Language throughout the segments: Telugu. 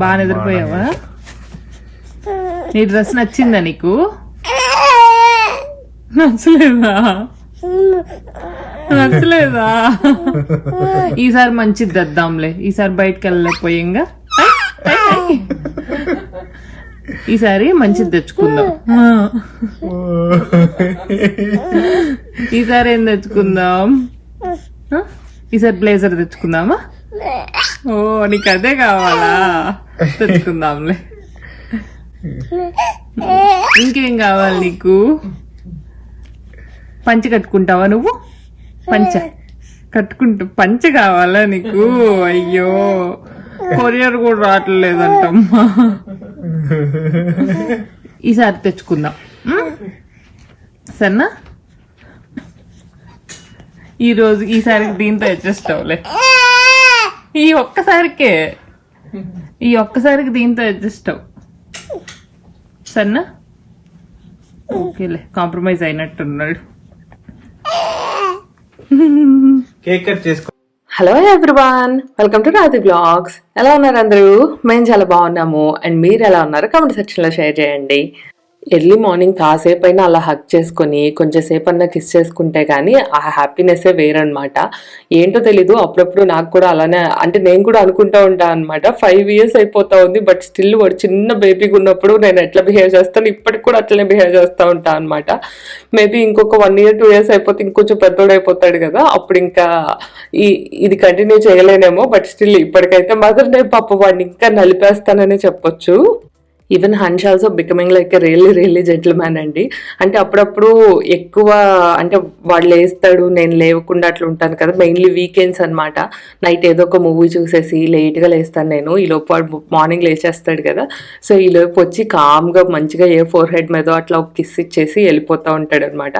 బాగా నిద్రపోయావా? నీ డ్రెస్ నచ్చిందా నీకు? నచ్చలేదా? నచ్చలేదా? ఈసారి మంచిది తెద్దాంలే. ఈసారి బయటకు వెళ్ళలేకపోయింగా ఈసారి మంచిది తెచ్చుకుందాం. ఈసారి ఏం తెచ్చుకుందాం? ఈసారి బ్లేజర్ తెచ్చుకుందామా? ఓ నీకు అదే కావాలా? తెచ్చుకుందాంలే. ఇంకేం కావాలి నీకు? పంచ కట్టుకుంటావా నువ్వు? పంచ. కట్టుకుంటా పంచ కావాలా నీకు? అయ్యో కొరియర్ కూడా రావట్లేదంటమ్మా. ఈసారి తెచ్చుకుందాం. ఉం? సరేనా? ఈ ఈసారికి దీంతో అడ్జస్ట్ అవ్వలే. ఈ ఒక్కసారికే. ఈ ఒక్కసారికి దీంతో అడ్జస్ట్ అవ్వు. సరేనా? ఓకేలే కాంప్రమైజ్ అయినట్టున్నాడు. కేక్ కట్ చేసుకో. Hello everyone welcome to Radhi blogs. ఎలా ఉన్నారు అందరూ? మేము చాలా బాగున్నాము. అండ్ మీరు ఎలా ఉన్నారు? కామెంట్ సెక్షన్లో షేర్ చేయండి. ఎర్లీ మార్నింగ్ కాసేపు అయినా అలా హక్ చేసుకొని కొంచెం సేపు అన్నా కిస్ చేసుకుంటే కానీ ఆ హ్యాపీనెస్సే వేరనమాట ఏంటో తెలీదు. అప్పుడప్పుడు నాకు కూడా అలానే అంటే నేను కూడా అనుకుంటా ఉంటాను అనమాట ఫైవ్ ఇయర్స్ అయిపోతా ఉంది బట్ స్టిల్ వాడు చిన్న బేబీగా ఉన్నప్పుడు నేను ఎట్లా బిహేవ్ చేస్తాను? ఇప్పటికి కూడా అట్లనే బిహేవ్ చేస్తూ ఉంటాను అనమాట మేబీ ఇంకొక వన్ ఇయర్ టూ ఇయర్స్ అయిపోతే ఇంకొంచెం పెద్దోడు అయిపోతాడు కదా. అప్పుడు ఇంకా ఈ ఇది కంటిన్యూ చేయలేనేమో బట్ స్టిల్ ఇప్పటికైతే మాత్రం నేను పాప వాడిని ఇంకా నలిపేస్తాననే చెప్పొచ్చు. Even Hans also becoming like really really gentleman అండి. అంటే అప్పుడప్పుడు ఎక్కువ అంటే వాడు లేస్తాడు నేను లేవకుండా అట్లా ఉంటాను కదా మెయిన్లీ వీకెండ్స్ అనమాట నైట్ ఏదో ఒక మూవీ చూసేసి లేట్గా లేస్తాను నేను. ఈ లోపు వాడు మార్నింగ్ లేచేస్తాడు కదా. సో ఈ లోపు వచ్చి కామ్గా మంచిగా ఏ ఫోర్ హెడ్ మీద అట్లా ఒక కిస్ ఇచ్చేసి వెళ్ళిపోతూ ఉంటాడు అనమాట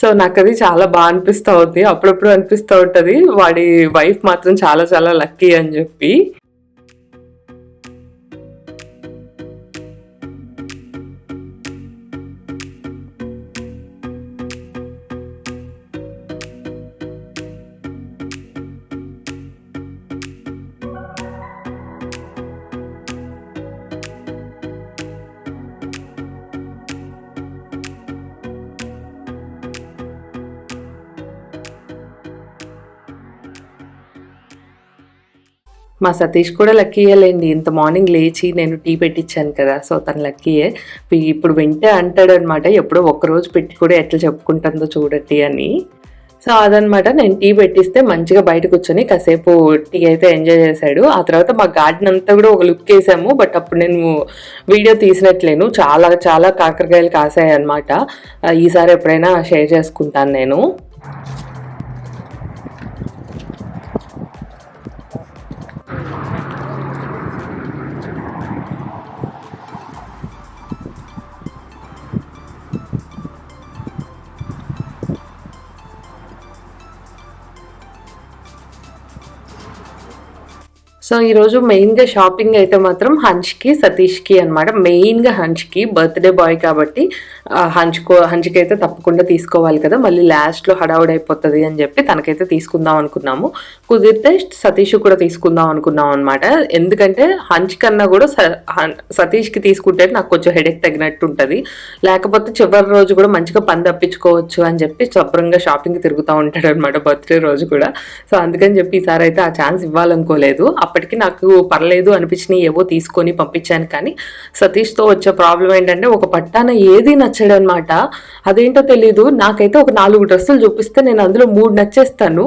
సో నాకు అది చాలా బాగా అనిపిస్తూ ఉంది. అప్పుడప్పుడు అనిపిస్తూ ఉంటుంది వాడి వైఫ్ మాత్రం చాలా చాలా లక్కీ అని చెప్పి. మా సతీష్ కూడా లక్కీయేలేండి ఇంత మార్నింగ్ లేచి నేను టీ పెట్టించాను కదా సో తను లక్కీయే ఇప్పుడు వింటే అంటాడు అనమాట ఎప్పుడో ఒక్కరోజు పెట్టి కూడా ఎట్లా చెప్పుకుంటుందో చూడండి అని. సో అదనమాట నేను టీ పెట్టిస్తే మంచిగా బయట కూర్చొని కాసేపు టీ అయితే ఎంజాయ్ చేశాడు. ఆ తర్వాత మా గార్డెన్ అంతా కూడా ఒక లుక్ వేసాము బట్ అప్పుడు నేను వీడియో తీసినట్లేను. చాలా చాలా కాకరకాయలు కాసాయి అనమాట ఈసారి ఎప్పుడైనా షేర్ చేసుకుంటాను నేను. సో ఈరోజు మెయిన్గా షాపింగ్ అయితే మాత్రం హన్ష్కి సతీష్కి అనమాట మెయిన్గా హన్ష్కి బర్త్డే బాయ్ కాబట్టి హంచుకో హంచ్కి అయితే తప్పకుండా తీసుకోవాలి కదా. మళ్ళీ లాస్ట్లో హడావుడి అయిపోతుంది అని చెప్పి తనకైతే తీసుకుందాం అనుకున్నాము. కుదిరితే సతీష్ కూడా తీసుకుందాం అనుకున్నాం అనమాట ఎందుకంటే హంచ్ కన్నా కూడా స- హన్- సతీష్కి తీసుకుంటే నాకు కొంచెం హెడేక్ తగినట్టు ఉంటుంది. లేకపోతే చివరి రోజు కూడా మంచిగా పని తప్పించుకోవచ్చు అని చెప్పి శుభ్రంగా షాపింగ్ తిరుగుతూ ఉంటాడు అనమాట బర్త్డే రోజు కూడా. సో అందుకని చెప్పి ఈసారి అయితే ఆ ఛాన్స్ ఇవ్వాలనుకోలేదు. అప్పటికి నాకు పర్లేదు అనిపించినవి ఏవో తీసుకొని పంపించాను. కానీ సతీష్తో వచ్చే ప్రాబ్లం ఏంటంటే ఒక పట్టాన ఏది నచ్చడు అనమాట అదేంటో తెలీదు. నాకైతే ఒక నాలుగు డ్రెస్సులు చూపిస్తే నేను అందులో మూడు నచ్చేస్తాను.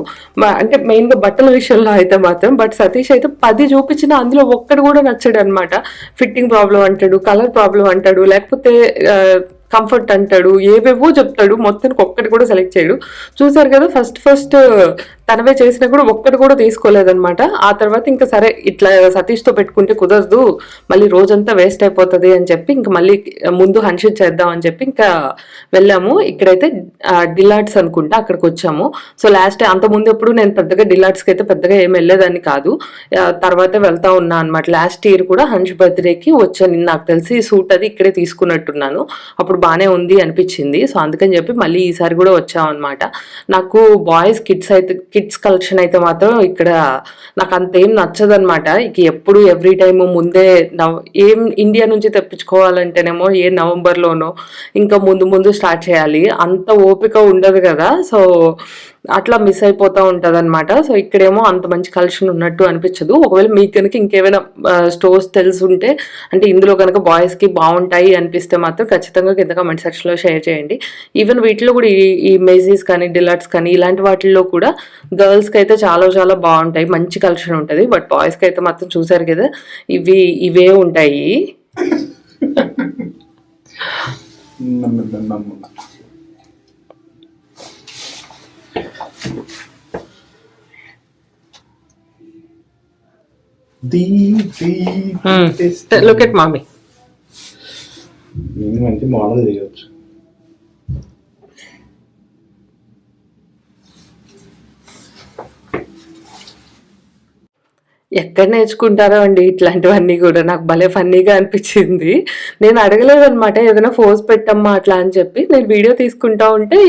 అంటే మెయిన్గా బట్టల విషయంలో అయితే మాత్రం. బట్ సతీష్ అయితే పది చూపించిన అందులో ఒక్కడు కూడా నచ్చాడు అనమాట ఫిట్టింగ్ ప్రాబ్లం అంటాడు కలర్ ప్రాబ్లం అంటాడు లేకపోతే కంఫర్ట్ అంటాడు ఏవేవో చెప్తాడు మొత్తానికి ఒక్కటి కూడా సెలెక్ట్ చేయడు. చూసారు కదా ఫస్ట్ ఫస్ట్ తనవే చేసినా కూడా ఒక్కటి కూడా తీసుకోలేదన్నమాట. ఆ తర్వాత ఇంకా సరే ఇట్లా సతీష్తో పెట్టుకుంటే కుదరదు మళ్ళీ రోజంతా వేస్ట్ అయిపోతుంది అని చెప్పి ఇంకా మళ్ళీ ముందు హన్షిట్ చేద్దాం అని చెప్పి ఇంకా వెళ్ళాము. ఇక్కడైతే డిలాట్స్ అనుకుంటా అక్కడికి వచ్చాము సో లాస్ట్ అంత ముందు ఎప్పుడు నేను పెద్దగా డిలాట్స్కి అయితే పెద్దగా ఏం వెళ్ళేదాన్ని కాదు. తర్వాత వెళ్తా ఉన్నా అనమాట లాస్ట్ ఇయర్ కూడా హన్ష్ బర్త్డేకి వచ్చాను. నాకు తెలిసి సూట్ అది ఇక్కడే తీసుకున్నట్టున్నాను. అప్పుడు బాగానే ఉంది అనిపించింది. సో అందుకని చెప్పి మళ్ళీ ఈసారి కూడా వచ్చామన్నమాట. నాకు బాయ్స్ కిడ్స్ అయితే కిడ్స్ కలెక్షన్ అయితే మాత్రం ఇక్కడ నాకు అంతేం నచ్చదనమాట ఇక ఎప్పుడు ఎవ్రీ టైము ముందే నవ్ ఏం ఇండియా నుంచి తెప్పించుకోవాలంటేనేమో ఏ నవంబర్లోనో ఇంకా ముందు ముందు స్టార్ట్ చేయాలి. అంత ఓపిక ఉండదు కదా. సో అట్లా మిస్ అయిపోతూ ఉంటుంది అనమాట సో ఇక్కడేమో అంత మంచి కలెక్షన్ ఉన్నట్టు అనిపించదు. ఒకవేళ మీకు కనుక ఇంకేమైనా స్టోర్స్ తెలిసి ఉంటే అంటే ఇందులో కనుక బాయ్స్కి బాగుంటాయి అనిపిస్తే మాత్రం ఖచ్చితంగా కింద కమెంట్ సెక్షన్లో షేర్ చేయండి. ఈవెన్ వీటిలో కూడా ఈ మెజీస్ కానీ డిలర్ట్స్ కానీ ఇలాంటి వాటిల్లో కూడా గర్ల్స్కి అయితే చాలా చాలా బాగుంటాయి. మంచి కలెక్షన్ ఉంటుంది. బట్ బాయ్స్కి అయితే మాత్రం చూసారు కదా ఇవి ఇవే ఉంటాయి. లుక్ ఎట్ మామీ మంచి మోడల్ చేయవచ్చు ఎక్కడ నేర్చుకుంటారో అండి ఇట్లాంటివన్నీ కూడా. నాకు భలే ఫన్నీగా అనిపించింది. నేను అడగలేదనమాట ఏదైనా ఫోజ్ పెట్టమ్మా అట్లా అని చెప్పి. నేను వీడియో తీసుకుంటా ఉంటే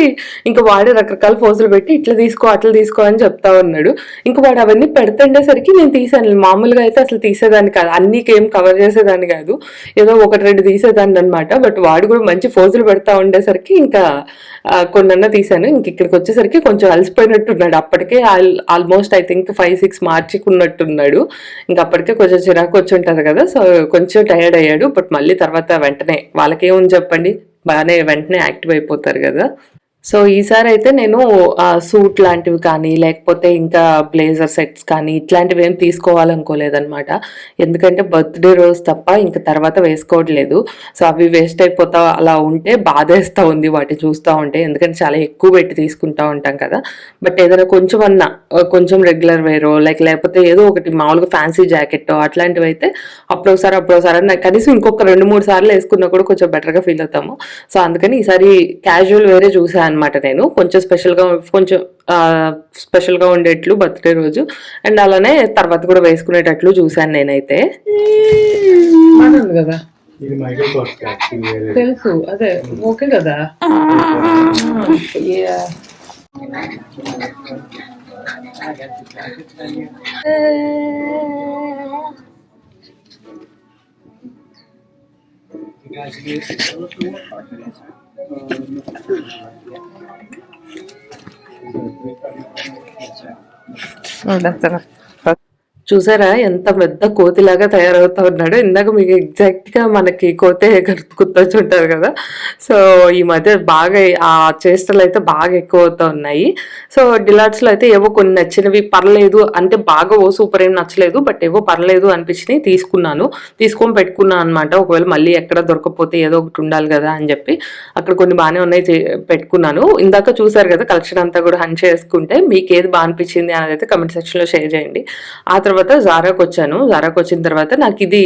ఇంకా వాడు రకరకాల ఫోజులు పెట్టి ఇట్లా తీసుకో అట్లా తీసుకో అని చెప్తా ఉన్నాడు. ఇంకా వాడు అవన్నీ పెడుతుండేసరికి నేను తీసాను మామూలుగా అయితే అసలు తీసేదాన్ని కాదు. అన్ని కవర్ చేసేదాన్ని కాదు. ఏదో ఒకటి రెండు తీసేదాన్ని అనమాట బట్ వాడు కూడా మంచి ఫోజులు పెడతా ఉండేసరికి ఇంకా కొన్నన్నా తీసాను. ఇంక ఇక్కడికి వచ్చేసరికి కొంచెం అలసిపోయినట్టున్నాడు. అప్పటికే almost I think five six మార్చుకున్నట్టున్నాడు ఇంకా అప్పటికే కొంచెం చిరాకు వచ్చి ఉంటుంది కదా సో కొంచెం టైర్డ్ అయ్యాడు. బట్ మళ్ళీ తర్వాత వెంటనే వాళ్ళకేముంది చెప్పండి? బాగానే వెంటనే యాక్టివ్ అయిపోతారు కదా. సో ఈసారి అయితే నేను సూట్ లాంటివి కానీ లేకపోతే ఇంకా బ్లేజర్ సెట్స్ కానీ ఇట్లాంటివి ఏం తీసుకోవాలనుకోలేదన్నమాట. ఎందుకంటే బర్త్డే రోజు తప్ప ఇంకా తర్వాత వేసుకోవట్లేదు. సో అవి వేస్ట్ అయిపోతా అలా ఉంటే బాధేస్తూ ఉంది వాటిని చూస్తూ ఉంటే. ఎందుకంటే చాలా ఎక్కువ పెట్టి తీసుకుంటా ఉంటాం కదా. బట్ ఏదైనా కొంచెం అన్నా కొంచెం రెగ్యులర్ వేరో లైక్ లేకపోతే ఏదో ఒకటి మామూలుగా ఫ్యాన్సీ జాకెట్ అట్లాంటివి అయితే అప్పుడు ఒకసారి అప్పుడు కనీసం ఇంకొక రెండు మూడు సార్లు వేసుకున్నా కూడా కొంచెం బెటర్గా ఫీల్ అవుతాము. సో అందుకని ఈసారి క్యాజువల్ వేరే చూసాను అనమాట నేను. కొంచెం స్పెషల్గా కొంచెం స్పెషల్గా ఉండేట్లు బర్త్డే రోజు. అండ్ అలానే తర్వాత కూడా వేసుకునేటట్లు చూశాను నేనైతే. కదా. తెలుసు. అదే ఓకే కదా. Oh, Hold on, చూసారా? ఎంత పెద్ద కోతిలాగా తయారవుతా ఉన్నాడు. ఇందాక మీకు ఎగ్జాక్ట్గా మనకి కోతే గుర్తొచ్చి ఉంటారు కదా. సో ఈ మధ్య బాగా ఆ చేష్టలు అయితే బాగా ఎక్కువ అవుతా ఉన్నాయి. సో డిలాట్స్లో అయితే ఏవో కొన్ని నచ్చినవి పర్లేదు అంటే బాగా ఓ సూపర్ ఏం నచ్చలేదు బట్ ఏవో పర్లేదు అనిపించినాయి తీసుకున్నాను. తీసుకొని పెట్టుకున్నాను అనమాట ఒకవేళ మళ్ళీ ఎక్కడ దొరకకపోతే ఏదో ఒకటి ఉండాలి కదా అని చెప్పి అక్కడ కొన్ని బాగానే ఉన్నాయి పెట్టుకున్నాను. ఇందాక చూసారు కదా కలెక్షన్ అంతా కూడా హన్ చేసుకుంటే మీకు ఏది బాగా అనిపించింది అనేది అయితే కమెంట్ సెక్షన్లో షేర్ చేయండి. ఆ తర్వాత తర్వాత జారాకు వచ్చాను. జారాకు వచ్చిన తర్వాత నాకు ఇది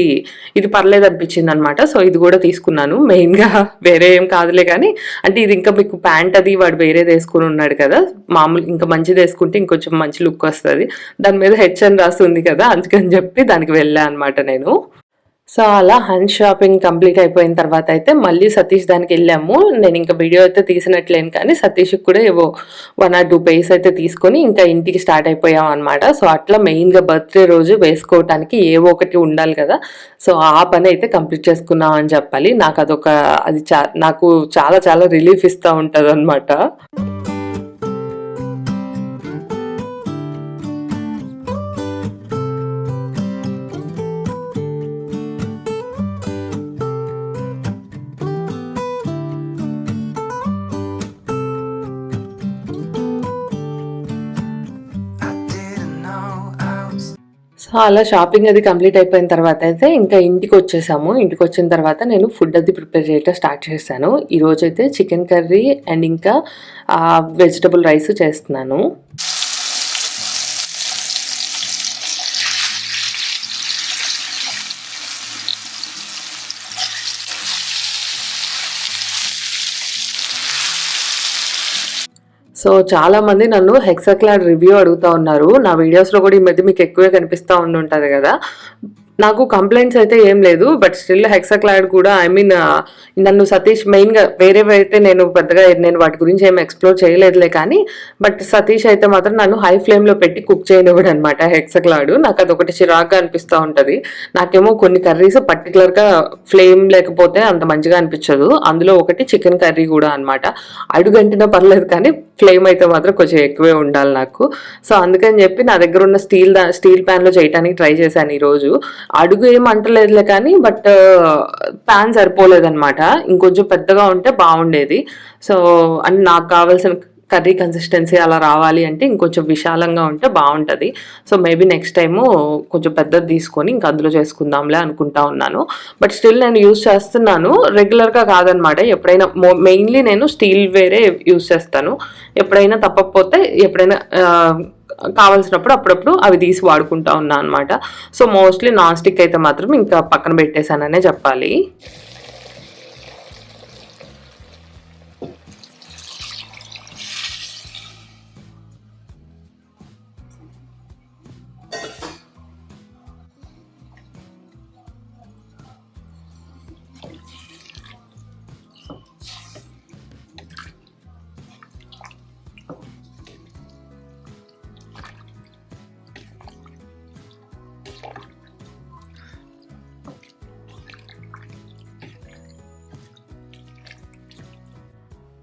ఇది పర్లేదు అనిపించింది అనమాట సో ఇది కూడా తీసుకున్నాను. మెయిన్గా వేరే ఏం కాదులే కానీ అంటే ఇది ఇంకా మీకు ప్యాంట్ అది వాడు వేరేది వేసుకుని ఉన్నాడు కదా. మామూలు ఇంకా మంచిది వేసుకుంటే ఇంకొంచెం మంచి లుక్ వస్తుంది. దాని మీద హెచ్ అని రాస్తుంది కదా అందుకని చెప్పి దానికి వెళ్ళా అనమాట నేను. సో అలా హ్యాండ్ షాపింగ్ కంప్లీట్ అయిపోయిన తర్వాత అయితే మళ్ళీ సతీష్ దానికి వెళ్ళాము. నేను ఇంకా వీడియో అయితే తీసినట్లేను కానీ సతీష్కి కూడా ఏవో వన్ ఆర్ టూ పేస్ అయితే తీసుకొని ఇంకా ఇంటికి స్టార్ట్ అయిపోయాం అనమాట సో అట్లా మెయిన్గా బర్త్డే రోజు వేసుకోవటానికి ఏవో ఒకటి ఉండాలి కదా. సో ఆ పని అయితే కంప్లీట్ చేసుకున్నాం అని చెప్పాలి. నాకు అదొక అది చా నాకు చాలా చాలా రిలీఫ్ ఇస్తూ ఉంటుంది అనమాట సో అలా షాపింగ్ అది కంప్లీట్ అయిపోయిన తర్వాత అయితే ఇంకా ఇంటికి వచ్చేసాము. ఇంటికి వచ్చిన తర్వాత నేను ఫుడ్ అది ప్రిపేర్ చేయటం స్టార్ట్ చేశాను. ఈరోజైతే అయితే చికెన్ కర్రీ అండ్ ఇంకా వెజిటబుల్ రైస్ చేస్తున్నాను. సో చాలా మంది నన్ను హెక్సాక్లాడ్ రివ్యూ అడుగుతా ఉన్నారు. నా వీడియోస్లో కూడా ఈ మధ్య మీకు ఎక్కువే కనిపిస్తూ ఉండి ఉంటుంది కదా. నాకు కంప్లైంట్స్ అయితే ఏం లేదు బట్ స్టిల్ హెక్సాక్లాడ్ కూడా ఐ మీన్ నన్ను సతీష్ మెయిన్గా వేరేవి అయితే నేను పెద్దగా నేను వాటి గురించి ఏం ఎక్స్ప్లోర్ చేయలేదులే కానీ బట్ సతీష్ అయితే మాత్రం నన్ను హై ఫ్లేమ్లో పెట్టి కుక్ చేయనివ్వడు అనమాట హెక్సాక్లాడ్ నాకు అదొకటి చిరాగ్గా అనిపిస్తూ ఉంటుంది. నాకేమో కొన్ని కర్రీస్ పర్టికులర్గా ఫ్లేమ్ లేకపోతే అంత మంచిగా అనిపించదు. అందులో ఒకటి చికెన్ కర్రీ కూడా అనమాట అడుగంటినా పర్లేదు కానీ ఫ్లేమ్ అయితే మాత్రం కొంచెం ఎక్కువే ఉండాలి నాకు. సో అందుకని చెప్పి నా దగ్గర ఉన్న స్టీల్ దా స్టీల్ ప్యాన్లో చేయడానికి ట్రై చేశాను ఈరోజు. అడుగు ఏం అంటలేదులే కానీ బట్ ప్యాన్ uh, సరిపోలేదన్నమాట. ఇంకొంచెం పెద్దగా ఉంటే బాగుండేది. సో అండ్ నాకు కావాల్సిన కర్రీ కన్సిస్టెన్సీ అలా రావాలి అంటే ఇంకొంచెం విశాలంగా ఉంటే బాగుంటుంది. సో మేబీ నెక్స్ట్ టైము కొంచెం పెద్దది తీసుకొని ఇంకా అందులో చేసుకుందాంలే అనుకుంటా ఉన్నాను. బట్ స్టిల్ నేను యూస్ చేస్తున్నాను. రెగ్యులర్గా కాదనమాట ఎప్పుడైనా మెయిన్లీ నేను స్టీల్ వేరే యూస్ చేస్తాను. ఎప్పుడైనా తప్పకపోతే ఎప్పుడైనా uh, కావాల్సినప్పుడు అప్పుడప్పుడు అవి తీసి వాడుకుంటా ఉన్నా అనమాట సో మోస్ట్లీ నాన్ స్టిక్ అయితే మాత్రం ఇంకా పక్కన పెట్టేశాననే చెప్పాలి.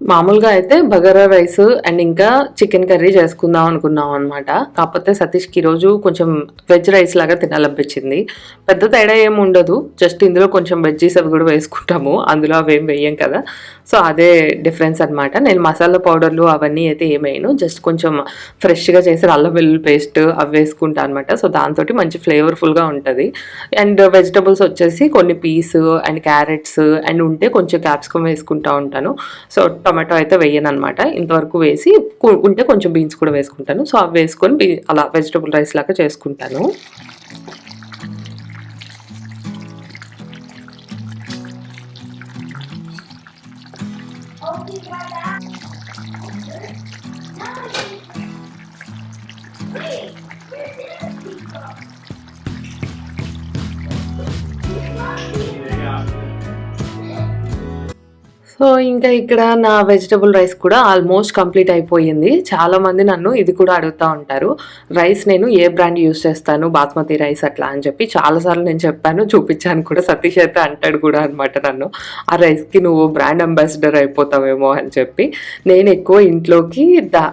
మామూలుగా అయితే బగారా రైస్ అండ్ ఇంకా చికెన్ కర్రీ చేసుకుందాం అనుకున్నాం అనమాట కాకపోతే సతీష్కి ఈరోజు కొంచెం వెజ్ రైస్ లాగా తినాలనిపించింది. పెద్ద తేడా ఏమి ఉండదు. జస్ట్ ఇందులో కొంచెం వెజ్జీస్ అవి కూడా వేసుకుంటాము. అందులో అవి ఏం వేయం కదా. సో అదే డిఫరెన్స్ అనమాట నేను మసాలా పౌడర్లు అవన్నీ అయితే ఏమేయను. జస్ట్ కొంచెం ఫ్రెష్గా చేసిన అల్లం వెల్లుల్లి పేస్ట్ అవి వేసుకుంటా అనమాట సో దాంతో మంచి ఫ్లేవర్ఫుల్గా ఉంటుంది. అండ్ వెజిటబుల్స్ వచ్చేసి కొన్ని పీస్ అండ్ క్యారెట్స్ అండ్ ఉంటే కొంచెం క్యాప్సికమ్ వేసుకుంటా ఉంటాను. సో టొమాటో అయితే వేయను అనమాట ఇంతవరకు వేసి ఉంటే కొంచెం బీన్స్ కూడా వేసుకుంటాను. సో అవి వేసుకొని అలా వెజిటబుల్ రైస్ లాగా చేసుకుంటాను. సో ఇంకా ఇక్కడ నా వెజిటబుల్ రైస్ కూడా ఆల్మోస్ట్ కంప్లీట్ అయిపోయింది. చాలామంది నన్ను ఇది కూడా అడుగుతూ ఉంటారు. రైస్ నేను ఏ బ్రాండ్ యూస్ చేస్తాను? బాస్మతి రైస్ అట్లా అని చెప్పి చాలాసార్లు నేను చెప్పాను. చూపించాను కూడా. సతీష్ అయితే అంటాడు కూడా అనమాట నన్ను. ఆ రైస్కి నువ్వు బ్రాండ్ అంబాసిడర్ అయిపోతావేమో అని చెప్పి. నేను ఎక్కువ ఇంట్లోకి దా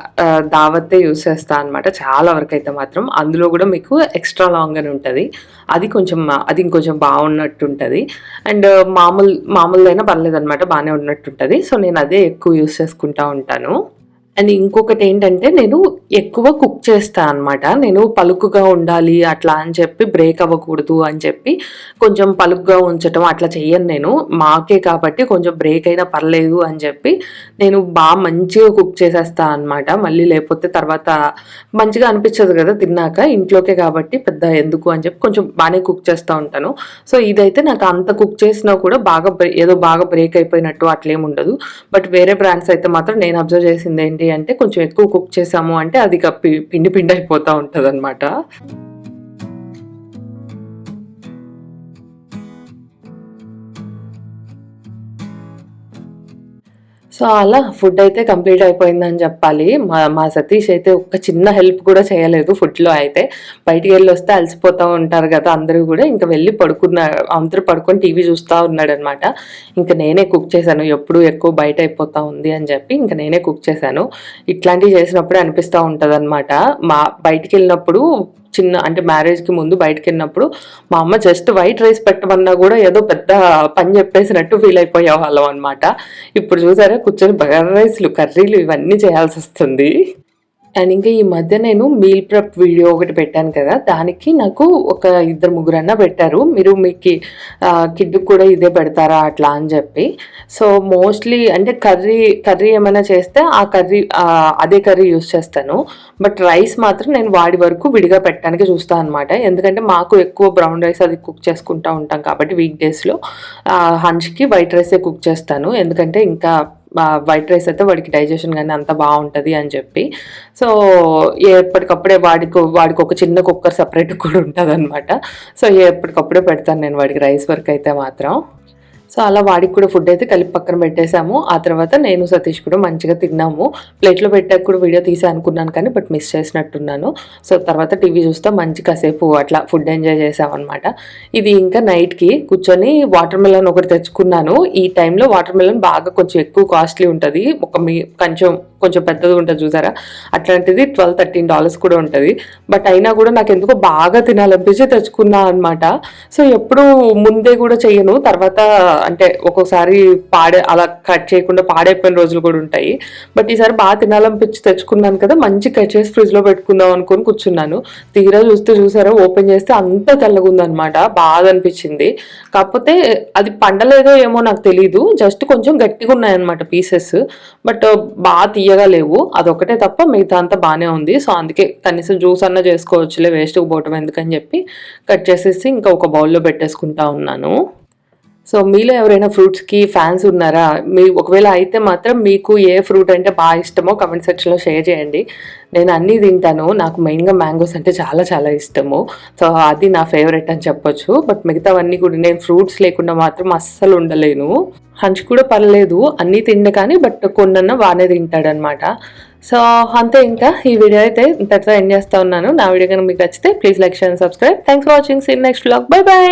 దావతే యూస్ చేస్తాను అనమాట చాలా వరకు అయితే మాత్రం. అందులో కూడా మీకు ఎక్స్ట్రా లాంగ్ అని ఉంటుంది. అది కొంచెం అది ఇంకొంచెం బాగున్నట్టు ఉంటుంది అండ్ మామూలు మామూలుదైనా పర్లేదు అనమాట బాగానే ఉన్నట్టుంటుంది సో నేను అదే ఎక్కువ యూస్ చేసుకుంటా ఉంటాను. అండ్ ఇంకొకటి ఏంటంటే నేను ఎక్కువ కుక్ చేస్తా అనమాట నేను పలుకుగా ఉండాలి అట్లా అని చెప్పి బ్రేక్ అవ్వకూడదు అని చెప్పి కొంచెం పలుకుగా ఉంచటం అట్లా చెయ్యను నేను. మాకే కాబట్టి కొంచెం బ్రేక్ అయినా పర్లేదు అని చెప్పి నేను బాగా మంచిగా కుక్ చేసేస్తా అనమాట మళ్ళీ లేకపోతే తర్వాత మంచిగా అనిపించదు కదా తిన్నాక ఇంట్లోకే కాబట్టి పెద్ద ఎందుకు అని చెప్పి కొంచెం బాగానే కుక్ చేస్తూ ఉంటాను. సో ఇదైతే నాకు అంత కుక్ చేసినా కూడా బాగా బ్రే- ఏదో బాగా బ్రేక్ అయిపోయినట్టు అట్లేం ఉండదు. బట్ వేరే బ్రాండ్స్ అయితే మాత్రం నేను అబ్జర్వ్ చేసింది ఏంటి అంటే కొంచెం ఎక్కువ కుక్ చేసాము అంటే అది పిండి పిండి అయిపోతూ ఉంటుంది అనమాట సో అలా ఫుడ్ అయితే కంప్లీట్ అయిపోయిందని చెప్పాలి. మా మా సతీష్ అయితే ఒక్క చిన్న హెల్ప్ కూడా చేయలేదు ఫుడ్లో అయితే. బయటికి వెళ్ళి వస్తే అలసిపోతూ ఉంటారు కదా అందరూ కూడా. ఇంకా వెళ్ళి పడుకున్న అందరూ పడుకొని టీవీ చూస్తూ ఉన్నాడు అనమాట ఇంకా నేనే కుక్ చేశాను. ఎప్పుడు ఎక్కువ బయట అయిపోతూ ఉంది అని చెప్పి ఇంకా నేనే కుక్ చేశాను. ఇట్లాంటివి చేసినప్పుడే అనిపిస్తూ ఉంటుంది అనమాట మా బయటికి వెళ్ళినప్పుడు చిన్న అంటే మ్యారేజ్కి ముందు బయటకు వెళ్ళినప్పుడు మా అమ్మ జస్ట్ వైట్ రైస్ పెట్టమన్నా కూడా ఏదో పెద్ద పని చెప్పేసినట్టు ఫీల్ అయిపోయే వాళ్ళం అనమాట ఇప్పుడు చూసారా కూర్చొని బగర్ రైస్లు కర్రీలు ఇవన్నీ చేయాల్సి వస్తుంది. అండ్ ఇంకా ఈ మధ్య నేను మీల్ ప్రెప్ వీడియో ఒకటి పెట్టాను కదా దానికి నాకు ఒక ఇద్దరు ముగ్గురన్నా పెట్టారు. మీరు మీకు కిడ్కి కూడా ఇదే పెడతారా అట్లా అని చెప్పి. సో మోస్ట్లీ అంటే కర్రీ కర్రీ ఏమైనా చేస్తే ఆ కర్రీ అదే కర్రీ యూస్ చేస్తాను. బట్ రైస్ మాత్రం నేను వాడి వరకు విడిగా పెట్టడానికి చూస్తాను అనమాట ఎందుకంటే మాకు ఎక్కువ బ్రౌన్ రైస్ అది కుక్ చేసుకుంటూ ఉంటాం కాబట్టి వీక్ డేస్లో హంచ్కి వైట్ రైసే కుక్ చేస్తాను. ఎందుకంటే ఇంకా వైట్ రైస్ అయితే వాడికి డైజెషన్ కానీ అంత బాగుంటుంది అని చెప్పి. సో ఎప్పటికప్పుడే వాడికి వాడికి ఒక చిన్న కుక్కర్ సపరేట్ కూడా ఉంటుంది అనమాట సో ఎప్పటికప్పుడే పెడతాను నేను వాడికి రైస్ వర్క్ అయితే మాత్రం. సో అలా వాడికి కూడా ఫుడ్ అయితే కలిపి పక్కన పెట్టేశాము. ఆ తర్వాత నేను సతీష్ కూడా మంచిగా తిన్నాము. ప్లేట్లో పెట్టాక కూడా వీడియో తీసా అనుకున్నాను కానీ బట్ మిస్ చేసినట్టున్నాను. సో తర్వాత టీవీ చూస్తే మంచి కాసేపు అట్లా ఫుడ్ ఎంజాయ్ చేసామన్నమాట. ఇది ఇంకా నైట్కి కూర్చొని వాటర్ మెలన్ ఒకటి తెచ్చుకున్నాను. ఈ టైంలో వాటర్ మెలన్ బాగా కొంచెం ఎక్కువ కాస్ట్లీ ఉంటుంది. ఒక మీ కొంచెం కొంచెం పెద్దది ఉంటుంది చూసారా? అట్లాంటిది ట్వెల్వ్ థర్టీన్ డాలర్స్ కూడా ఉంటుంది. బట్ అయినా కూడా నాకు ఎందుకో బాగా తినాలనిపించి తెచ్చుకున్నా అనమాట సో ఎప్పుడు ముందే కూడా చేయను తర్వాత అంటే ఒక్కొక్కసారి పాడే అలా కట్ చేయకుండా పాడైపోయిన రోజులు కూడా ఉంటాయి. బట్ ఈసారి బాగా తినాలనిపించి తెచ్చుకున్నాను కదా మంచి కట్ చేసి ఫ్రిడ్జ్లో పెట్టుకుందాం అనుకుని కూర్చున్నాను. తీరా చూస్తే చూసారా ఓపెన్ చేస్తే అంత తెల్లగా బాధ అనిపించింది. కాకపోతే అది పండలేదో ఏమో నాకు తెలీదు జస్ట్ కొంచెం గట్టిగా ఉన్నాయన్నమాట పీసెస్. బట్ బాగా తీయగా లేవు అదొకటే తప్ప మిగతా అంతా బాగానే ఉంది. సో అందుకే కనీసం జ్యూస్ అన్న చేసుకోవచ్చులే వేస్ట్కి పోవటం ఎందుకని చెప్పి కట్ చేసేసి ఇంకా ఒక బౌల్లో పెట్టేసుకుంటా ఉన్నాను. సో మీలో ఎవరైనా ఫ్రూట్స్కి ఫ్యాన్స్ ఉన్నారా? మీ ఒకవేళ అయితే మాత్రం మీకు ఏ ఫ్రూట్ అంటే బాగా ఇష్టమో కమెంట్ సెక్షన్లో షేర్ చేయండి. నేను అన్నీ తింటాను. నాకు మెయిన్గా మ్యాంగోస్ అంటే చాలా చాలా ఇష్టము. సో అది నా ఫేవరెట్ అని చెప్పొచ్చు. బట్ మిగతావన్నీ కూడా నేను ఫ్రూట్స్ లేకుండా మాత్రం అస్సలు ఉండలేను. హంచ్ కూడా పర్లేదు. అన్నీ తిండే కానీ బట్ కొన్న బాగానే తింటాడనమాట సో అంతే ఇంకా. ఈ వీడియో అయితే ఇంతటితో ఎండ్ చేస్తా ఉన్నాను. నా వీడియో కనుక మీకు నచ్చితే please like share subscribe thanks for watching see in next blog bye bye